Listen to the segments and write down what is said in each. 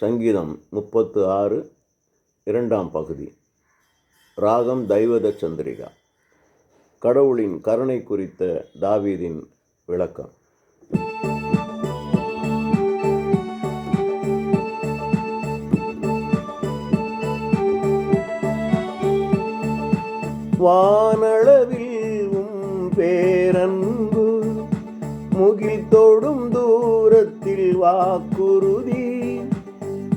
சங்கீதம் முப்பத்து ஆறு இரண்டாம் பகுதி. ராகம் தைவத சந்திரிகா கடவுளின் கருணை குறித்த தாவீதின் விளக்கம். வானளவில் உம் பேரன்பு முகில் தொடும் தூரத்தில் வாக்குறுதி.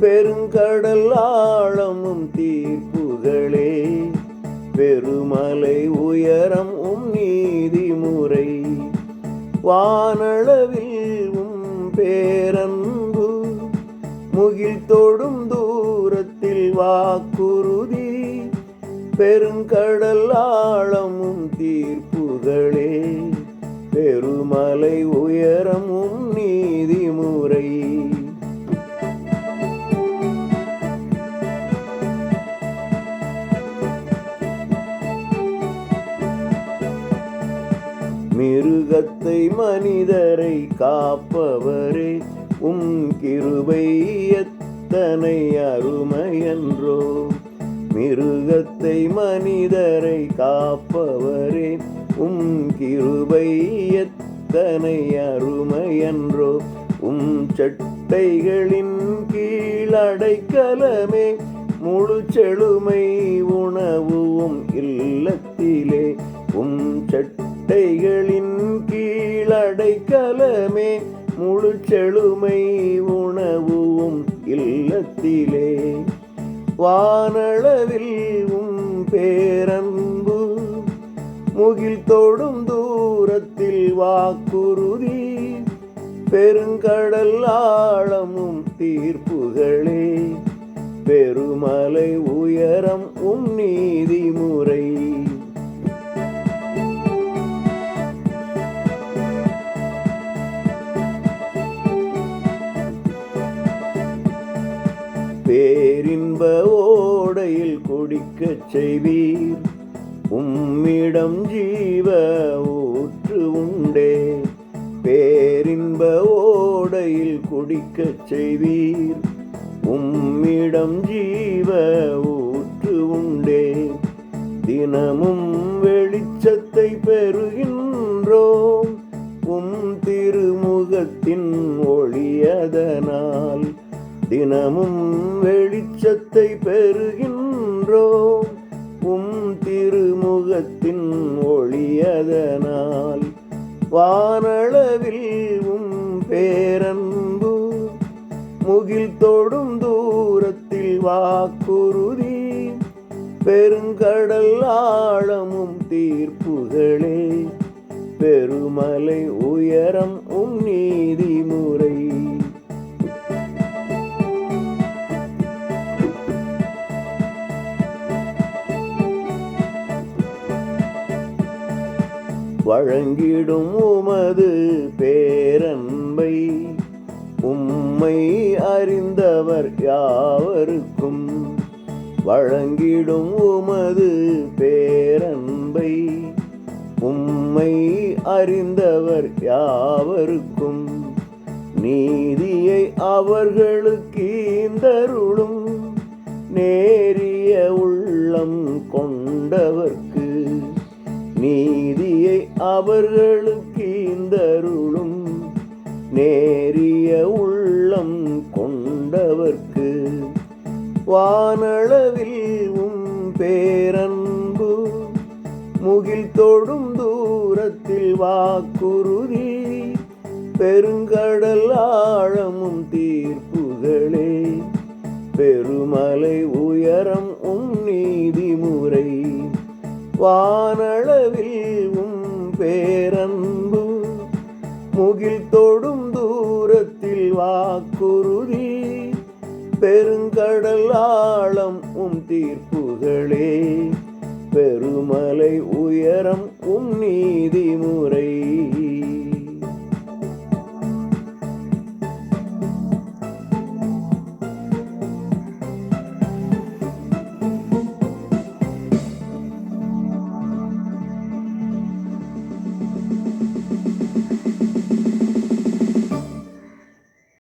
பெருங்கடல் ஆழமும் தீர்ப்புகளே பெருமலை உயரம் உம் நீதிமுறை. வானளவில் உம் பேரன்பு முகில் தொடும் தூரத்தில் வாக்குறுதி. பெருங்கடல் ஆழமும் தீர்ப்புகளே பெருமலை உயரமும் உலகத்தை மனிதரை காப்பவரே உம் கிருபை எத்தனை அருமையன்றோ. மிருகத்தை மனிதரை காப்பவரே உம் கிருபை எத்தனை அருமையன்றோ. உம் சட்டைகளின் கீழடைக்கலமே முழு செழுமை உணவும் இல்லத்திலே. உம் சட்டைகளின் கீழடைக்கலமே முழு செழுமை உணவும் இல்லத்திலே. வானளவில் உம் பேரன்பு முகில் தொடும் தூரத்தில் வாக்குறுதி பெருங்கடல் ஆழமும் தீர்ப்புகளே. பெருமலை உயரம் உம் நீதிமுறை. பேரின்ப ஓடையில் குடிக்கச் செய்வீர். உம்மிடம் ஜீவ ஊற்று உண்டே. பேரின்ப ஓடையில் குடிக்கச் செய்வீர். உம்மிடம் ஜீவ ஊற்று உண்டே. தினமும் வெளிச்சத்தை பெறுகின்ற தினமும் வெளிச்சத்தை பெறுகின்றோம். உம் திருமுகத்தின் ஒளியதனால் வானளவில் உம் பேரன்பு முகில் தொடும் தூரத்தில் வாக்குறுதி பெருங்கடல் ஆழமும் தீர்ப்புகளே. பெருமலை உயரம் உம் நீதிமுறை வழங்கிடும் உமது பேரன்பை. உம்மை அறிந்தவர் யாவருக்கும் வழங்கிடும் உமது பேரன்பை. உம்மை அறிந்தவர் யாவருக்கும் நீதியை அவர்களுக்கு ஈந்தருளும். நேரிய உள்ளம் கொண்டவர்க்கு நீதியை அவர்களுக்கு இந்தருளும். நேரிய உள்ளம் கொண்டவர்க்கு வானளவில் உம் பேரன்பு. முகில் தொடும் தூரத்தில் வாக்குறுதி. பெருங்கடல் ஆழமும் தீர்ப்புகளே. பெருமலை வானளவில் உம் பேரன்பு முகில் தொடும் தூரத்தில் வாக்குறுதி பெருங்கடல் ஆழம் உம் தீர்ப்புகளே பெருமலை உயரம் உம் நீதிமுறை.